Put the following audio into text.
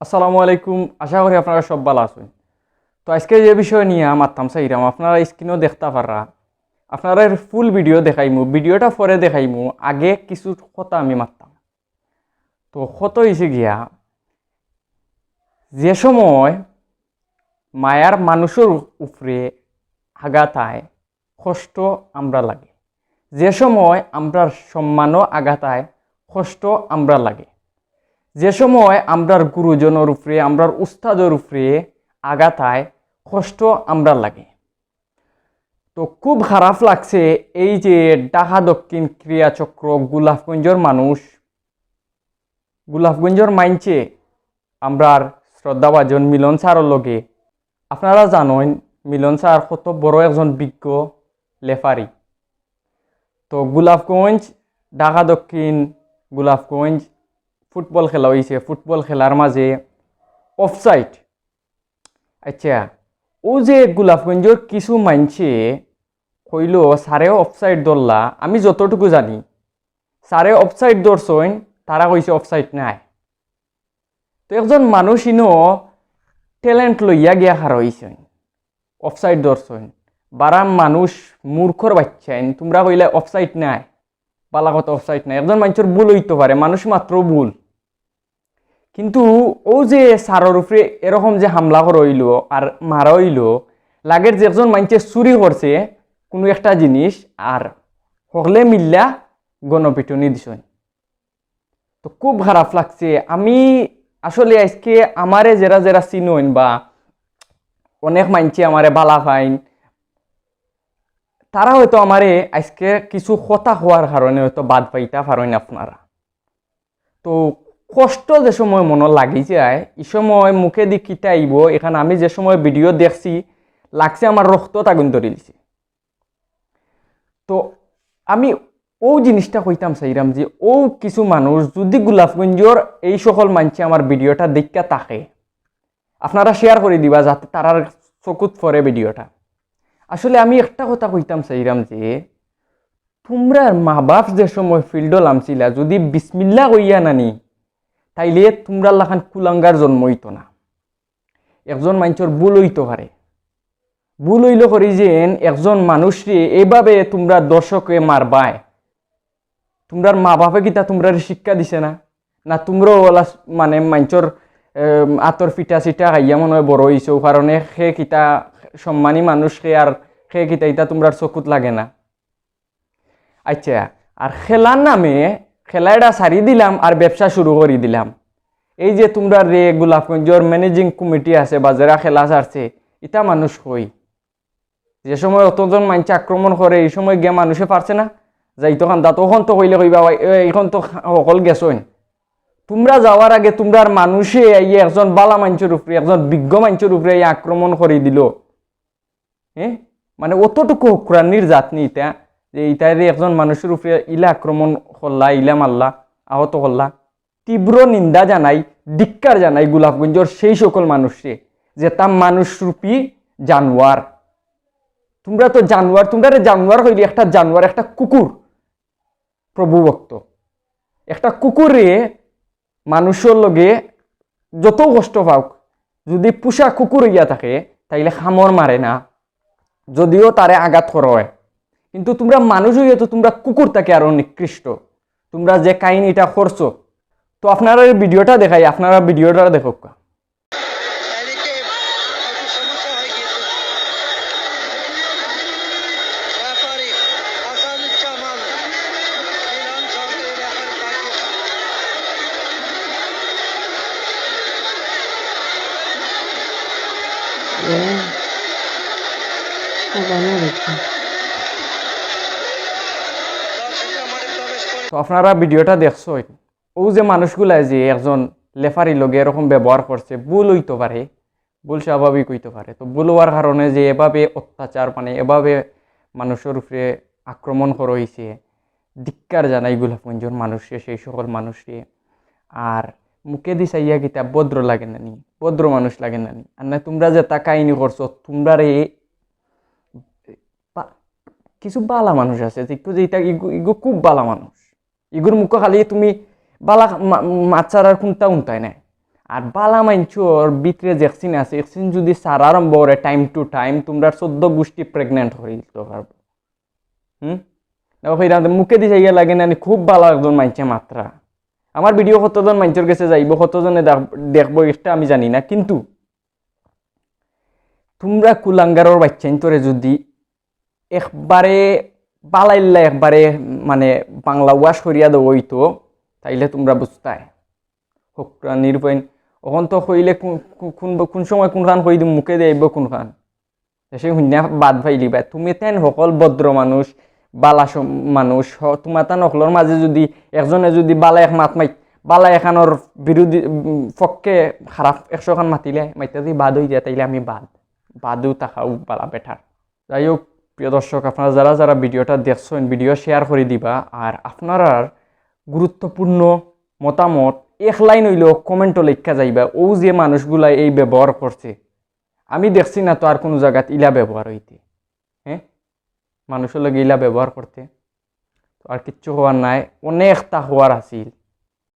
আসসালামু আলাইকুম। আশা করি আপনারা সব ভালো আছেন। তো আজকে যে বিষয় নিয়ে মারতাম চাইরাম আপনারা স্ক্রিনও দেখতে পাররা। আপনারা ফুল ভিডিও দেখাইমু। ভিডিওটা পরে দেখাইমু। আগে কিছু কথা আমি মারতাম। তো কত হয়েছে গিয়া, যে সময় মায়ার মানুষের উপরে আঘাতায় কষ্ট আমরা লাগে। যে সময় আমরা সম্মানও আঘাতায় কষ্ট আমরা লাগে। যে সময় আমরার গুরুজনের উপরে, আমরার উস্তাদের উপরে আঘাতায় কষ্ট আমরা লাগে। তো খুব খারাপ লাগছে এই যে ডাহা দক্ষিণ ক্রিয়াচক্র গোলাপগঞ্জের মানুষ, গোলাপগঞ্জের মাইনছে আমরার শ্রদ্ধাভাজন মিলন স্যারের লগে। আপনারা জানেন, মিলন স্যার কত বড় একজন বিজ্ঞ লেফারি। তো গোলাপগঞ্জ ঢাকা দক্ষিণ গোলাপগঞ্জ ফুটবল খেলা হয়েছে ফুটবল খেলার মাঝে অফসাইড আচ্ছা ও যে গোলাপগঞ্জের কিছু মানছে কইল সারে অফসাইড ধরলা, আমি যতটুকু জানি সারে অফসাইড ধরছইন তারা কইছে অফসাইড নাই। তো একজন মানুষ ইনো ট্যালেন্ট লইয়া গিয়া খার হইছেন অফসাইড ধরছইন বারাম মানুষ মূর্খর বাচ্চাইন, তোমরা কইলে অফসাইড নাই বালাগত অফসাইড নাই। একজন মানুষের ভুল হইতে পারে, মানুষ মাত্র ভুল। কিন্তু ও যে সারর উপরে এরকম যে হামলা করইল আর মারা হইল লাগের যে একজন মানুষে চুরি করছে কোনো একটা জিনিস আর হকলে মিল্লা গণপিটনি দিছন। তো খুব খারাপ লাগছে। আমি আসলে আজকে আমারে যারা যারা চিনইন বা অনেক মানছে আমারে বালা ফাইন তারা হয়তো আমারে আজকে কিছু কথা হওয়ার কারণে হয়তো বাদ পাইতা পারেন আপনারা। তো কষ্ট যে সময় মনে লাগি যায় এই সময় মুখে দি কিতা আইব, এখানে আমি যে সময় ভিডিও দেখছি, লাগছে আমার রক্ত ধরে দিছে। তো আমি ও জিনিসটা কইতাম চাইরাম যে ও কিছু মানুষ যদি গোলাপগঞ্জর এই সকল মানছে আমার ভিডিওটা দেখা থাকে আপনারা শেয়ার করে দিবা যাতে তারার চকুত পরে ভিডিওটা আসলে আমি একটা কথা কইতাম চাইরাম যে তোমরা মা বাপ যে সময় ফিল্ডও নামছিলা, যদি বিসমিল্লা কইয়া নানি তাইলে তোমরা লাখান কুলাঙ্গার জন্ম হইতো না। একজন মানুষের ভুল হইতে পারে। ভুল হইল করি যেন একজন মানুষরে এইভাবে তোমরা দর্শকে মারবায়। তোমরার মা বাপে কিতা তোমরা শিক্ষা দিছে না? না তোমরাও ওলা মানে মানুষের আতর ফিটা চিটা খাইয়া মনে হয় বড় হইছো, কারণে সে কিতা সম্মানী মানুষ সে আর সে কিতা ইতা তোমরার চকুত লাগে না। আচ্ছা আর খেলার নামে খেলাটা সারি দিলাম আর ব্যবসা শুরু করে দিলাম। এই যে তোমরা রে গোলাপগঞ্জর ম্যানেজিং কমিটি আছে বা যারা খেলা ছাড়ছে এটা মানুষ কই? যে সময় অতজন মানুষ আক্রমণ করে, এই সময় গিয়ে মানুষে পারছে না? যাই তখন দা তখন তো কইলে কইবা এখন তো সকল গেছইন। তোমরা যাওয়ার আগে তোমরার মানুষে এই একজন বালা মানুষের উপরে, একজন বিজ্ঞ মানুষের উপরে আক্রমণ করে দিল। হ্যাঁ মানে অতটুকু হুকরানির জাত নি ইটা যে ইতারে একজন মানুষের উপরে ইলা আক্রমণ হল্লা ইলা মারলা, আহত হল্লা তীব্র নিন্দা জানাই, ধিক্কার জানাই গোলাপগঞ্জর সেই সকল মানুষে যে তা মানুষরূপী জানোয়ার। তোমরা তো জানোয়ার, তোমরা জানোয়ার হইলি একটা জানোয়ার, একটা কুকুর, প্রভু ভক্ত। একটা কুকুরে মানুষের লগে যত কষ্ট পাওক, যদি পোষা কুকুর হইয়া থাকে, তাইলে খামর মারে না। যদিও তারে আঘাত করা হয়। কিন্তু তোমরা মানুষ হইয়া তো তোমরা কুকুর থাকে আরও নিকৃষ্ট তোমরা যে কাহিনীটা করছ, তো আপনারা ভিডিওটা দেখাই, আপনারা ভিডিওটা দেখো। সমস্যা হয়ে আপনারা ভিডিওটা দেখছ ও যে মানুষগুলা যে একজন লেফারি লগে এরকম ব্যবহার করছে, ভুল হইতে পারে, ভুল স্বাভাবিক হইতে পারে। তো ভুল হওয়ার কারণে যে এভাবে অত্যাচার মানে এভাবে মানুষের উপরে আক্রমণ করা হয়েছে ধিক্কার জানাই গোলাপগঞ্জের মানুষে, সেই সকল মানুষে। আর মুখে দি চাইয়া কিতা, ভদ্র লাগে না নি, ভদ্র মানুষ লাগে না নি। আর না তোমরা যে তা কাহিনী করছ তোমরা রে কিছু বালা মানুষ আছে, যে ইগু খুব বালা মানুষ। ইগুর মুখ খালি তুমি বালা মাছ ছাড়ার কোনটা উনতাই নাই আর বালা মাইনচোর ভিতরে জেকসিন আছে এক্সিন যদি সার আরম্ভ করে টাইম টু টাইম তোমরা চোদ্দ গোষ্ঠী প্রেগনেন্ট হয়ে দিতে পারব হুম মুখে দিয়ে যাইয়া লাগে না খুব ভালো একজন মাইনছে মাত্রা আমার ভিডিও কতজন মানুষের কাছে যাইব কতজনে দেখ- দেখব এটা আমি জানি না কিন্তু তোমরা কুলাঙ্গারর বাচ্চাইন তোরে যদি একবারে বালাইল্লা একবারে মানে বাংলা ওয়াশ করিয়া দেবো হইতো, তাইলে তোমরা বুঝতাই। হোকরা নির্ভয় ওখন তো কইলে কোন- কোন সময় কোনখান কই দিম মুখে দেব কোনখান সে শুনিয়া বাদ ভাইলি বা তুমি তেন সকল ভদ্র মানুষ, বালা মানুষ তোমার তান সকলের মাঝে যদি একজনে যদি বালা এক মাত মাই বালা এখানোর বিরোধী পক্ষে খারাপ একশো খান মাতিলে, মাইতে যদি বাদ হয়ে যায়, তাইলে আমি বাদ। বাদও তাকাও বালা বেটার। যাই হোক প্রিয় দর্শক, আপনারা যারা যারা ভিডিওটা দেখছেন, ভিডিও শেয়ার করে দিবা, আর আপনারা গুরুত্বপূর্ণ মতামত এক লাইন হইলেও কমেন্টও লেখা যাইবা, ও যে মানুষগুলা এই ব্যবহার করছে। আমি দেখছি না তো আর কোনো জায়গাত ইলা ব্যবহার হইতে। হ্যাঁ? মানুষের লগে ইলা ব্যবহার করতে। তো আর কিচ্ছু হওয়ার নাই, অনেকটা হওয়ার আছিল